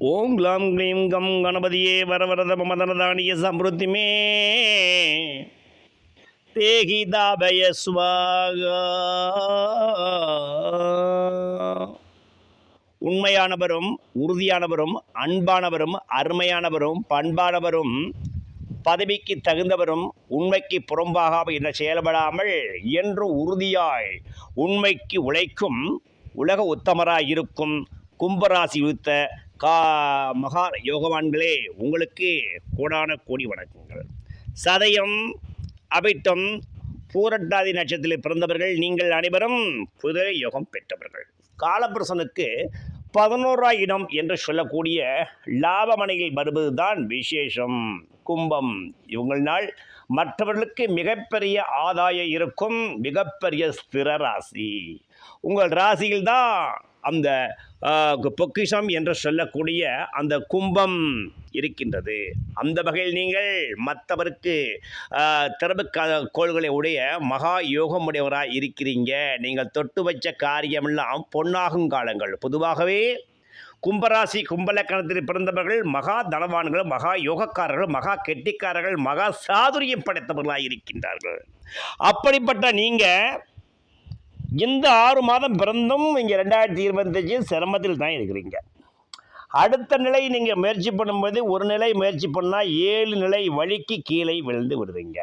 ஓம் க்ளாம் க்ளீம் கம் கணபதியே வரவரத மமதனதானிய சம்ருத்திமே தேகி தாபய சுவாகா. உண்மையானவரும் உறுதியானவரும் அன்பானவரும் அருமையானவரும் பண்பானவரும் பதவிக்கு தகுந்தவரும் உண்மைக்கு புறம்பாகாமல் என்ன செயல்படாமல் என்று உறுதியாய் உண்மைக்கு உழைக்கும் உலக உத்தமராய் இருக்கும் கும்பராசி யுத்த கா மகா யோகவான்களே உங்களுக்கு கோடான கோடி வணக்கங்கள். சதயம் அபிட்டம் பூரட்டாதி நட்சத்திரத்தில் பிறந்தவர்கள் நீங்கள் அனைவரும் புதிய யோகம் பெற்றவர்கள். காலபிரசனுக்கு பதினோராம் இடம் என்று சொல்லக்கூடிய லாபமனையில் வருவதுதான் விசேஷம். கும்பம் இவங்களால் மற்றவர்களுக்கு மிகப்பெரிய ஆதாயம் இருக்கும் மிகப்பெரிய ஸ்திர ராசி. உங்கள் ராசியில்தான் அந்த பொக்கிஷம் என்று சொல்லக்கூடிய அந்த கும்பம் இருக்கின்றது. அந்த வகையில் நீங்கள் மற்றவருக்கு திறப்பு கோள்களை உடைய மகா யோகமுடையவராக இருக்கிறீங்க. நீங்கள் தொட்டு வச்ச காரியமெல்லாம் பொன்னாகும் காலங்கள். பொதுவாகவே கும்பராசி கும்பலக்கணத்தில் பிறந்தவர்கள் மகா தனவான்கள் மகா யோகக்காரர்கள் மகா கெட்டிக்காரர்கள் மகா சாதுரியம் படைத்தவர்களாக இருக்கின்றார்கள். அப்படிப்பட்ட நீங்கள் இந்த ஆறு மாதம் பிறந்தும் இங்கே ரெண்டாயிரத்தி இருபத்தஞ்சு சிரமத்தில் தான் இருக்கிறீங்க. அடுத்த நிலை நீங்கள் முயற்சி பண்ணும்போது ஒரு நிலை முயற்சி பண்ணால் ஏழு நிலை வழிக்கு கீழே விழுந்து விடுவீங்க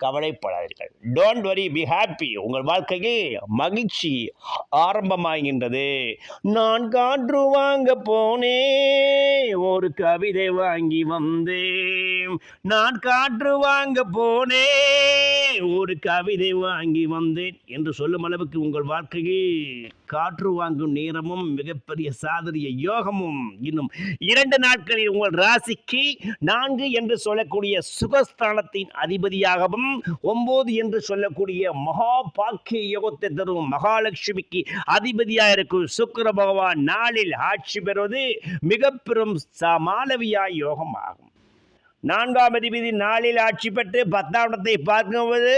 கவலைப்படாதீர்கள். டோன்ட் வரி பி ஹாப்பி உங்கள் வாழ்க்கைக்கு மகிழ்ச்சி ஆரம்பமாகின்றது. நான் காற்று வாங்க போனேன் ஒரு கவிதை வாங்கி வந்தேன். நான் காற்று வாங்க போனேன் ஒரு கவிதை வாங்கி வந்தேன் என்று சொல்லும் அளவுக்கு உங்கள் வாழ்க்கையில் காற்று வாங்கும் நேரமும் மிகப்பெரிய சாதரிய யோகமும் இன்னும் இரண்டு நாட்களில் உங்கள் ராசிக்கு நான்கு என்று சொல்லக்கூடிய சுகஸ்தானத்தின் அதிபதியாகவும் ஒன்பது என்று சொல்லக்கூடிய மகா பாக்கிய யோகத்தை தரும் மகாலட்சுமிக்கு அதிபதியாக இருக்கும் சுக்கர பகவான் நாளில் ஆட்சி பெறுவது மிக பெரும் சமாலவியா யோகம் ஆகும் நான்காம் அதிபதி நாளில் ஆட்சி பெற்று பத்தாம் இடத்தை பார்க்கும்போது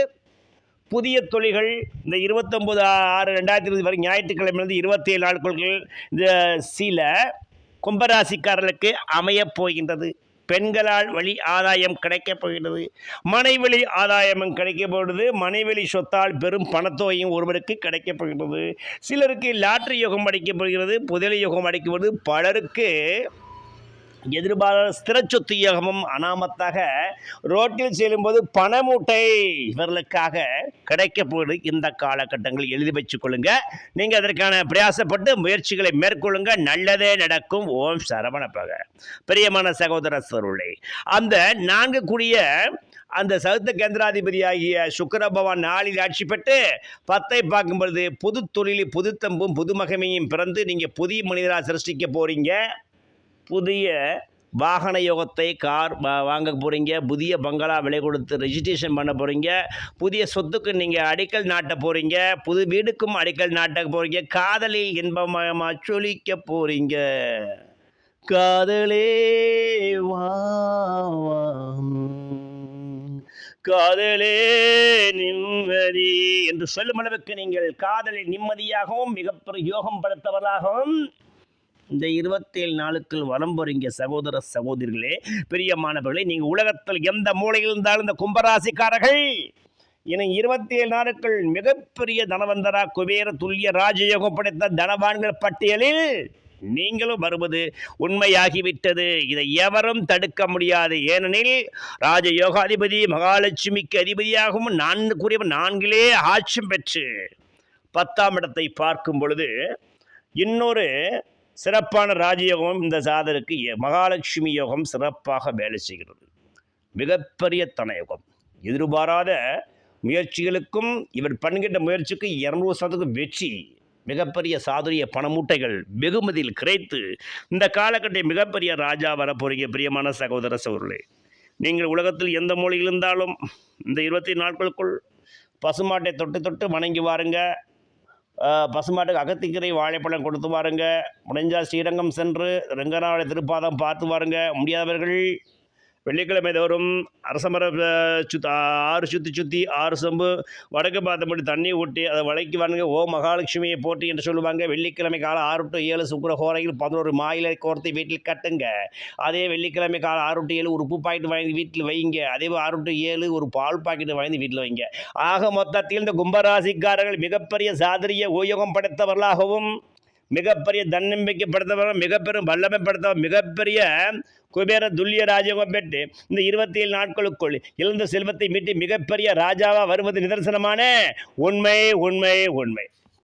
புதிய தொழில்கள் இந்த இருபத்தொம்போது ஆறு ரெண்டாயிரத்தி இருபது வரை ஞாயிற்றுக்கிழமையிலிருந்து இருபத்தேழு நாட்களுக்குள் இந்த சில கும்பராசிக்காரர்களுக்கு அமையப் போகின்றது. பெண்களால் வழி ஆதாயம் கிடைக்கப் போகின்றது. மனைவழி ஆதாயமும் கிடைக்கப் போகிறது மனைவழி சொத்தால் பெரும் பணத்தொகையும் ஒருவருக்கு கிடைக்கப் போகின்றது. சிலருக்கு லாட்டரி யோகம் அடைக்கப்படுகிறது புதலி யோகம் அடிக்கப்படுது பலருக்கு எதிர்பாராத ஸ்திர சொத்து யோகமும் அனாமத்தாக ரோட்டில் செல்லும்போது பணமூட்டை இவர்களுக்காக கிடைக்க இந்த காலகட்டங்கள் எழுதி வச்சுக்கொள்ளுங்க நீங்கள் அதற்கான பிரயாசப்பட்டு முயற்சிகளை மேற்கொள்ளுங்க. நல்லதே நடக்கும். ஓம் சரவணப்பக. பிரியமான சகோதர சருளை அந்த நான்கு கூடிய அந்த சவுத்த கேந்திராதிபதியாகிய சுக்கர பகவான் நாளில் ஆட்சி பெற்று பத்தை பார்க்கும் பொழுது புது தொழிலில் புதுத்தம்பும் புதுமகமையும் பிறந்து நீங்கள் புதிய மனிதராக சிருஷ்டிக்க போகிறீங்க புதிய வாகன யோகத்தை கார் வாங்க போகிறீங்க புதிய பங்களா விலை கொடுத்து ரெஜிஸ்ட்ரேஷன் பண்ண போகிறீங்க புதிய சொத்துக்கு நீங்கள் அடிக்கல் நாட்ட போகிறீங்க புது வீடுக்கும் அடிக்கல் நாட்ட போகிறீங்க காதலி இன்பமயமாக சொலிக்க போகிறீங்க காதலே வா காதலே நிம்மதி என்று சொல்லும் அளவுக்கு நீங்கள் காதலில் நிம்மதியாகவும் மிகப்பெரிய யோகம் படுத்தவராகவும் இந்த இருபத்தேழு நாளுக்குள் வலம் போறீங்க சகோதர சகோதரிகளே பிரியமானவர்களே நீங்கள் உலகத்தில் எந்த மூலையில் இருந்தாலும் இந்த கும்பராசிக்காரர்கள் இனி இருபத்தி ஏழு நாட்கள் மிகப்பெரிய தனவந்தரா குபேர துல்லிய ராஜயோகம் படைத்த தனவான்கள் பட்டியலில் நீங்களும் வருவது உண்மையாகிவிட்டது. இதை எவரும் தடுக்க முடியாது. ஏனெனில் ராஜயோகாதிபதி மகாலட்சுமிக்கு அதிபதியாகவும் நான்கு கூறிய நான்கிலே ஆட்சியம் பெற்று பத்தாம் இடத்தை பார்க்கும் பொழுது இன்னொரு சிறப்பான ராஜயோகமும் இந்த சாதருக்கு எ- மகாலட்சுமி யோகம் சிறப்பாக வேலை செய்கிறது. மிகப்பெரிய தனயோகம். எதிர்பாராத முயற்சிகளுக்கும் இவர் பண்கின்ற முயற்சிக்கு இரநூறு சதவீதம் வெற்றி மிகப்பெரிய சாதுரிய பணமூட்டைகள் வெகுமதியில் கிடைத்து இந்த காலகட்டத்தில் மிகப்பெரிய ராஜா வரப்போறீங்க பிரியமான சகோதர சகோதரர்களே. நீங்கள் உலகத்தில் எந்த மொழியில் இருந்தாலும் இந்த இருபத்தி நாட்களுக்குள் பசுமாட்டை தொட்டு தொட்டு வணங்கி வாருங்க. பசுமாட்டுக்கு அகத்திக்கரை வாழைப்பழம் கொடுத்து வாருங்க. முடிஞ்சால் ஸ்ரீரங்கம் சென்று ரங்கநாத திருப்பாதம் பார்த்து வாருங்க. முடியாதவர்கள் வெள்ளிக்கிழமை தோறும் அரசமர சுத்த ஆறு சுற்றி சுற்றி ஆறு சொம்பு வடக்கு பார்த்தபடி தண்ணி ஊட்டி அதை வளைக்கு வாங்க ஓ மகாலட்சுமியை போட்டி என்று சொல்லுவாங்க. வெள்ளிக்கிழமை காலை ஆறு டு ஏழு சுக்கர ஹோரையில் பதினோரு மாயிலை கோர்த்து வீட்டில் கட்டுங்க. அதே வெள்ளிக்கிழமை காலை ஆறு டு ஏழு ஒரு உப்பு பாக்கெட் வாங்கி வீட்டில் வைங்க. அதே ஆறு டு ஏழு ஒரு பால் பாக்கெட் வாங்கி வீட்டில் வைங்க. ஆக மொத்தத்தில் இந்த கும்பராசிக்காரர்கள் மிகப்பெரிய சாதரிய உபயோகம் படைத்தவர்களாகவும் மிகப்பெரிய தன்னம்பிக்கை படுத்தவர்கள் மிகப்பெரும் வல்லமை படுத்தவர் மிகப்பெரிய குபேர துல்லிய ராஜயோகம் பெற்று இந்த இருபத்தி ஏழு நாட்களுக்குள் இழந்த செல்வத்தை மீட்டு மிகப்பெரிய ராஜாவாக வருவது நிதர்சனமான? உண்மை உண்மை உண்மை.